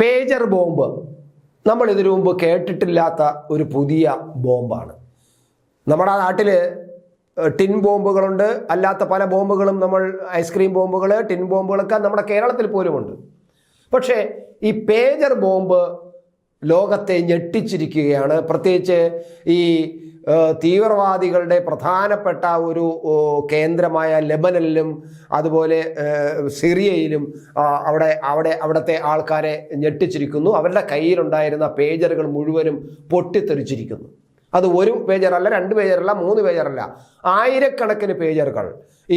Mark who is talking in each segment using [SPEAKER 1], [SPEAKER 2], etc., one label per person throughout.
[SPEAKER 1] Pager bomb. നമ്മൾ ഇതിനു മുമ്പ് കേട്ടിട്ടില്ലാത്ത ഒരു പുതിയ ബോംബാണ്. നമ്മുടെ നാട്ടിൽ ടിൻ ബോംബുകളുണ്ട്. അല്ലാത്ത പല ബോംബുകളും നമ്മൾ ഐസ്ക്രീം ബോംബുകൾ ടിൻ ബോംബുകളൊക്കെ നമ്മുടെ കേരളത്തിൽ പോലുമുണ്ട്. പക്ഷേ ഈ പേജർ ബോംബ് ലോകത്തെ ഞെട്ടിച്ചിരിക്കുകയാണ്. പ്രത്യേകിച്ച് ഈ തീവ്രവാദികളുടെ പ്രധാനപ്പെട്ട ഒരു കേന്ദ്രമായ ലെബനനിലും അതുപോലെ സിറിയയിലും അവിടെ അവിടെ അവിടുത്തെ ആൾക്കാരെ ഞെട്ടിച്ചിരിക്കുന്നു. അവരുടെ കയ്യിലുണ്ടായിരുന്ന പേജറുകൾ മുഴുവനും പൊട്ടിത്തെറിച്ചിരിക്കുന്നു. അത് ഒരു പേജറല്ല രണ്ട് പേജറല്ല മൂന്ന് പേജറല്ല. ആയിരക്കണക്കിന് പേജറുകൾ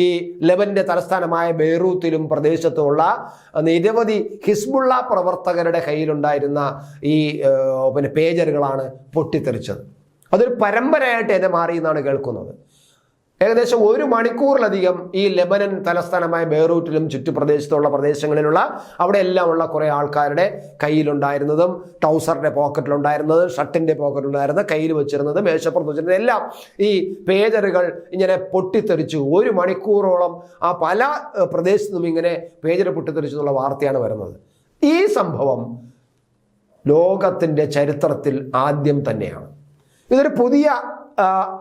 [SPEAKER 1] ഈ ലെബന്റെ തലസ്ഥാനമായ ബെയ്റൂത്തിലും പ്രദേശത്തുമുള്ള നിരവധി ഹിസ്ബുള്ള പ്രവർത്തകരുടെ കയ്യിലുണ്ടായിരുന്ന ഈ പിന്നെ പേജറുകളാണ് പൊട്ടിത്തെറിച്ചത്. അതൊരു പരമ്പരയായിട്ട് എന്നെ മാറി എന്നാണ് കേൾക്കുന്നത്. ഏകദേശം ഒരു മണിക്കൂറിലധികം ഈ ലെബനൻ തലസ്ഥാനമായ ബെയ്റൂട്ടിലും ചുറ്റുപ്രദേശത്തുള്ള പ്രദേശങ്ങളിലുള്ള അവിടെ എല്ലാമുള്ള കുറേ ആൾക്കാരുടെ കയ്യിലുണ്ടായിരുന്നതും ടൗസറിന്റെ പോക്കറ്റിലുണ്ടായിരുന്നത് ഷർട്ടിന്റെ പോക്കറ്റിലുണ്ടായിരുന്ന കയ്യിൽ വെച്ചിരുന്നത് മേശപ്പുറത്ത് വെച്ചിരുന്നത് എല്ലാം ഈ പേജറുകൾ ഇങ്ങനെ പൊട്ടിത്തെറിച്ചു. ഒരു മണിക്കൂറോളം ആ പല പ്രദേശത്തും നിന്നും ഇങ്ങനെ പേജർ പൊട്ടിത്തെറിച്ചു എന്നുള്ള വാർത്തയാണ് വരുന്നത്. ഈ സംഭവം ലോകത്തിന്റെ ചരിത്രത്തിൽ ആദ്യം തന്നെയാണ്. ഇതൊരു പുതിയ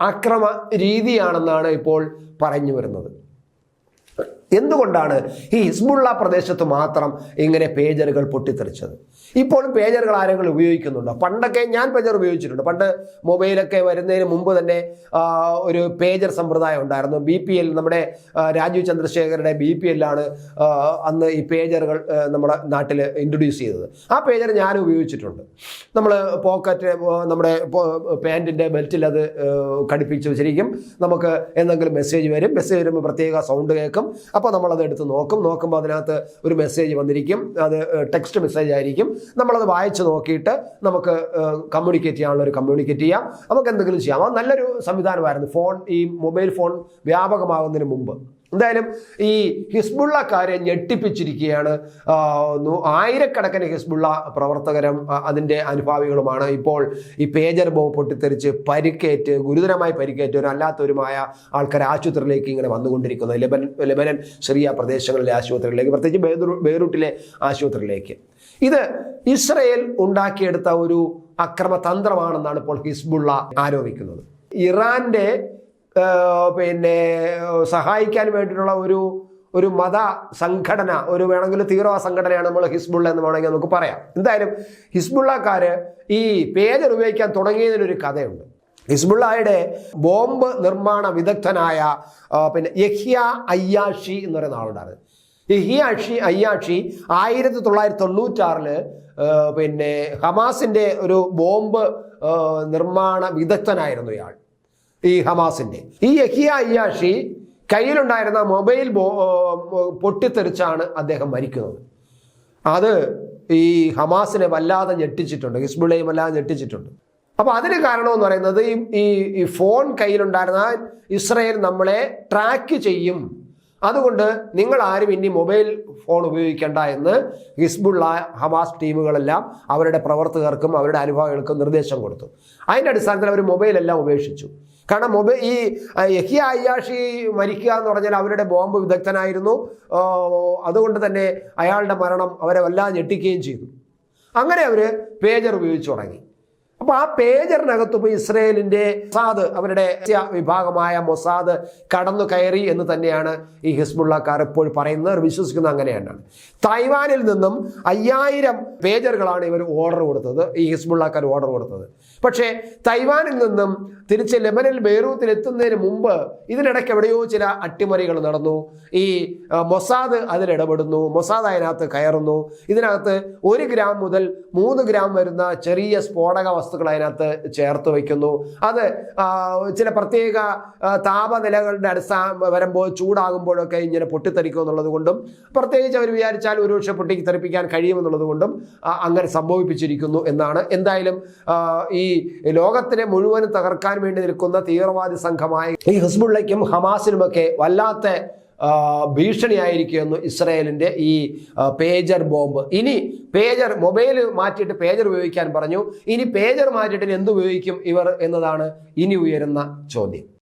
[SPEAKER 1] അക്രമ രീതിയാണെന്നാണ് ഇപ്പോൾ പറഞ്ഞു വരുന്നത്. എന്തുകൊണ്ടാണ് ഈ ഹിസ്ബുള്ള പ്രദേശത്ത് മാത്രം ഇങ്ങനെ പേജറുകൾ പൊട്ടിത്തെറിച്ചത്? ഇപ്പോഴും പേജറുകൾ ആരെങ്കിലും ഉപയോഗിക്കുന്നുണ്ടോ? പണ്ടൊക്കെ ഞാൻ പേജർ ഉപയോഗിച്ചിട്ടുണ്ട്. പണ്ട് മൊബൈലൊക്കെ വരുന്നതിന് മുമ്പ് തന്നെ ഒരു പേജർ സമ്പ്രദായം ഉണ്ടായിരുന്നു. ബി പി എൽ നമ്മുടെ രാജീവ് ചന്ദ്രശേഖരുടെ ബി പി എല്ലാണ് അന്ന് ഈ പേജറുകൾ നമ്മുടെ നാട്ടിൽ ഇൻട്രൊഡ്യൂസ് ചെയ്തത്. ആ പേജർ ഞാൻ ഉപയോഗിച്ചിട്ടുണ്ട്. നമ്മൾ പോക്കറ്റ് നമ്മുടെ പാന്റിന്റെ ബെൽറ്റിൽ അത് ഘടിപ്പിച്ച് വെച്ചിരിക്കും. നമുക്ക് എന്തെങ്കിലും മെസ്സേജ് വരും. മെസ്സേജ് വരുമ്പോൾ പ്രത്യേക സൗണ്ട് കേൾക്കും. അപ്പോൾ നമ്മളത് എടുത്ത് നോക്കും. നോക്കുമ്പോൾ അതിനകത്ത് ഒരു മെസ്സേജ് വന്നിരിക്കും. അത് ടെക്സ്റ്റ് മെസ്സേജ് ആയിരിക്കും. നമ്മളത് വായിച്ച് നോക്കിയിട്ട് നമുക്ക് കമ്മ്യൂണിക്കേറ്റ് ചെയ്യാനുള്ള ഒരു കമ്മ്യൂണിക്കേറ്റ് ചെയ്യാം. നമുക്ക് എന്തെങ്കിലും ചെയ്യാം. അത് നല്ലൊരു സംവിധാനമായിരുന്നു. ഫോൺ ഈ മൊബൈൽ ഫോൺ വ്യാപകമാകുന്നതിന് മുമ്പ്. എന്തായാലും ഈ ഹിസ്ബുള്ളക്കാരെ ഞെട്ടിപ്പിച്ചിരിക്കുകയാണ്. ആയിരക്കണക്കിന് ഹിസ്ബുള്ള പ്രവർത്തകരും അതിന്റെ അനുഭാവികളുമാണ് ഇപ്പോൾ ഈ പേജർ ബോംബ് പൊട്ടിത്തെറിച്ച് പരിക്കേറ്റ് ഗുരുതരമായി പരിക്കേറ്റവരും അല്ലാത്തവരുമായ ആൾക്കാർ ആശുപത്രിയിലേക്ക് ഇങ്ങനെ വന്നുകൊണ്ടിരിക്കുന്നത് ലെബൻ ലെബനൻ സിറിയ പ്രദേശങ്ങളിലെ ആശുപത്രികളിലേക്ക് പ്രത്യേകിച്ച് ബേറൂ ബെയ്റൂട്ടിലെ ആശുപത്രിയിലേക്ക്. ഇത് ഇസ്രയേൽ ഉണ്ടാക്കിയെടുത്ത ഒരു അക്രമതന്ത്രമാണെന്നാണ് ഇപ്പോൾ ഹിസ്ബുള്ള ആരോപിക്കുന്നത്. ഇറാന്റെ പിന്നെ സഹായിക്കാൻ വേണ്ടിയിട്ടുള്ള ഒരു ഒരു മത സംഘടന ഒരു വേണമെങ്കിൽ തീവ്രവാദ സംഘടനയാണ് നമ്മൾ ഹിസ്ബുള്ള എന്ന് വേണമെങ്കിൽ നമുക്ക് പറയാം. എന്തായാലും ഹിസ്ബുള്ളക്കാർ ഈ പേജർ ഉപയോഗിക്കാൻ തുടങ്ങിയതിനൊരു കഥയുണ്ട്. ഹിസ്ബുള്ളയുടെ ബോംബ് നിർമ്മാണ വിദഗ്ധനായ പിന്നെ യഹ്യ അയ്യാഷി എന്ന് പറയുന്ന ആളുണ്ടായിരുന്നു യഹിയാഷി അയ്യാഷി ആയിരത്തി തൊള്ളായിരത്തി തൊണ്ണൂറ്റാറിൽ പിന്നെ ഹമാസിന്റെ ഒരു ബോംബ് നിർമ്മാണ വിദഗ്ധനായിരുന്നു ഇയാൾ. ഈ ഹമാസിന്റെ. ഈ യഹിയ അയ്യാഷി കയ്യിലുണ്ടായിരുന്ന മൊബൈൽ ബോ പൊട്ടിത്തെറിച്ചാണ് അദ്ദേഹം മരിക്കുന്നത്. അത് ഈ ഹമാസിനെ വല്ലാതെ ഞെട്ടിച്ചിട്ടുണ്ട് ഹിസ്ബുള്ളയും വല്ലാതെ ഞെട്ടിച്ചിട്ടുണ്ട്. അപ്പോൾ അതിന് കാരണമെന്ന് പറയുന്നത് ഈ ഈ ഫോൺ കയ്യിലുണ്ടായിരുന്ന ഇസ്രയേൽ നമ്മളെ ട്രാക്ക് ചെയ്യും. അതുകൊണ്ട് നിങ്ങൾ ആരും ഇനി മൊബൈൽ ഫോൺ ഉപയോഗിക്കേണ്ട എന്ന് ഹിസ്ബുള്ള ഹമാസ് ടീമുകളെല്ലാം അവരുടെ പ്രവർത്തകർക്കും അവരുടെ അനുഭവങ്ങൾക്കും നിർദ്ദേശം കൊടുത്തു. അതിന്റെ അടിസ്ഥാനത്തിൽ അവർ മൊബൈലെല്ലാം ഉപേക്ഷിച്ചു. കാരണം മൊബൈൽ ഈ യഹിയ അയ്യാഷി മരിക്കുക എന്ന് പറഞ്ഞാൽ അവരുടെ ബോംബ് വിദഗ്ധനായിരുന്നു. അതുകൊണ്ട് തന്നെ അയാളുടെ മരണം അവരെ വല്ലാതെ ഞെട്ടിക്കുകയും ചെയ്തു. അങ്ങനെ അവർ പേജർ ഉപയോഗിച്ച് തുടങ്ങി. അപ്പോൾ ആ പേജറിനകത്ത് പോയി ഇസ്രയേലിന്റെ മൊസാദ് അവരുടെ വിഭാഗമായ മൊസാദ് കടന്നു കയറി എന്ന് തന്നെയാണ് ഈ ഹിസ്ബുള്ളക്കാർ ഇപ്പോൾ പറയുന്നത്. അവർ വിശ്വസിക്കുന്നത് അങ്ങനെയാണ്. തായ്വാനിൽ നിന്നും അയ്യായിരം പേജറുകളാണ് ഇവർ ഓർഡർ കൊടുത്തത്. ഈ ഹിസ്ബുള്ളക്കാർ ഓർഡർ കൊടുത്തത്. പക്ഷേ തൈവാനിൽ നിന്നും തിരിച്ച് ലെബനിൽ ബെയ്റൂത്തിൽ എത്തുന്നതിന് മുമ്പ് ഇതിനിടയ്ക്ക് എവിടെയോ ചില അട്ടിമറികൾ നടന്നു. ഈ മൊസാദ് അതിലിടപെടുന്നു മൊസാദ് അതിനകത്ത് കയറുന്നു. ഇതിനകത്ത് ഒരു ഗ്രാം മുതൽ മൂന്ന് ഗ്രാം വരുന്ന ചെറിയ സ്ഫോടക വസ്തുക്കൾ അതിനകത്ത് ചേർത്ത് വയ്ക്കുന്നു. അത് ചില പ്രത്യേക താപനിലകളുടെ അടിസ്ഥാന വരുമ്പോൾ ചൂടാകുമ്പോഴൊക്കെ ഇങ്ങനെ പൊട്ടിത്തെറിക്കും എന്നുള്ളത് കൊണ്ടും പ്രത്യേകിച്ച് അവർ വിചാരിച്ചാൽ ഒരുപക്ഷെ പൊട്ടിക്ക് പൊട്ടിത്തെറിപ്പിക്കാൻ കഴിയുമെന്നുള്ളത് കൊണ്ടും അങ്ങനെ സംഭവിപ്പിച്ചിരിക്കുന്നു എന്നാണ്. എന്തായാലും ഈ ലോകത്തിനെ മുഴുവനും തകർക്കാൻ വേണ്ടി നിൽക്കുന്ന തീവ്രവാദി സംഘമായ ഈ ഹിസ്ബുള്ളയ്ക്കും ഹമാസിനുമൊക്കെ വല്ലാത്ത ഭീഷണിയായിരിക്കുമെന്ന് ഇസ്രയേലിന്റെ ഈ പേജർ ബോംബ്. ഇനി പേജർ മൊബൈൽ മാറ്റിയിട്ട് പേജർ ഉപയോഗിക്കാൻ പറഞ്ഞു. ഇനി പേജർ മാറ്റിയിട്ട് എന്ത് ഉപയോഗിക്കും ഇവർ എന്നതാണ് ഇനി ഉയരുന്ന ചോദ്യം.